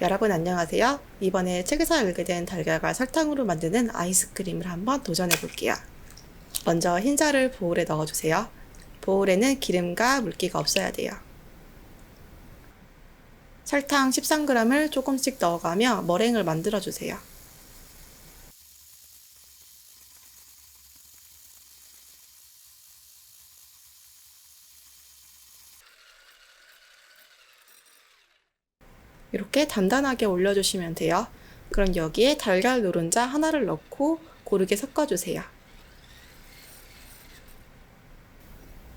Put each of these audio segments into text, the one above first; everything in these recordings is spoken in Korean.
여러분 안녕하세요. 이번에 책에서 알게 된 달걀과 설탕으로 만드는 아이스크림을 한번 도전해 볼게요. 먼저 흰 자를 보울에 넣어주세요. 보울에는 기름과 물기가 없어야 돼요. 설탕 13g을 조금씩 넣어가며 머랭을 만들어 주세요. 이렇게 단단하게 올려주시면 돼요. 그럼 여기에 달걀 노른자 하나를 넣고 고르게 섞어주세요.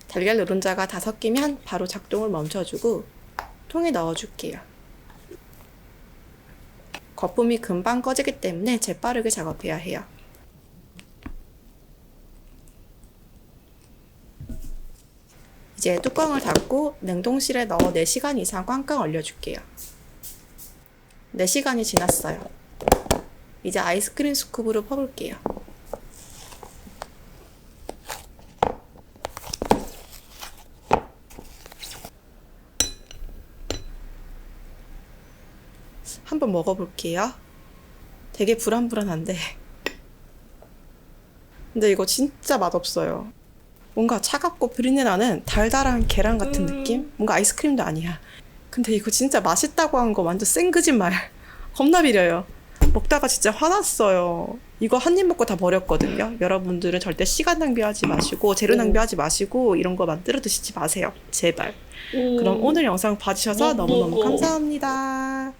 달걀 노른자가 다 섞이면 바로 작동을 멈춰주고 통에 넣어줄게요. 거품이 금방 꺼지기 때문에 재빠르게 작업해야 해요. 이제 뚜껑을 닫고 냉동실에 넣어 4시간 이상 꽝꽝 얼려줄게요. 4시간이 지났어요. 이제 아이스크림 스쿱으로 퍼볼게요. 한번 먹어볼게요. 되게 불안불안한데. 근데 이거 진짜 맛없어요. 뭔가 차갑고 비린내 나는 달달한 계란 같은 느낌? 뭔가 아이스크림도 아니야. 근데 이거 진짜 맛있다고 한 거 완전 센 거짓말. 겁나 비려요. 먹다가 진짜 화났어요. 이거 한 입 먹고 다 버렸거든요. 여러분들은 절대 시간 낭비하지 마시고 재료 낭비하지 마시고 이런 거 만들어 드시지 마세요. 제발. 그럼 오늘 영상 봐주셔서 너무너무 감사합니다.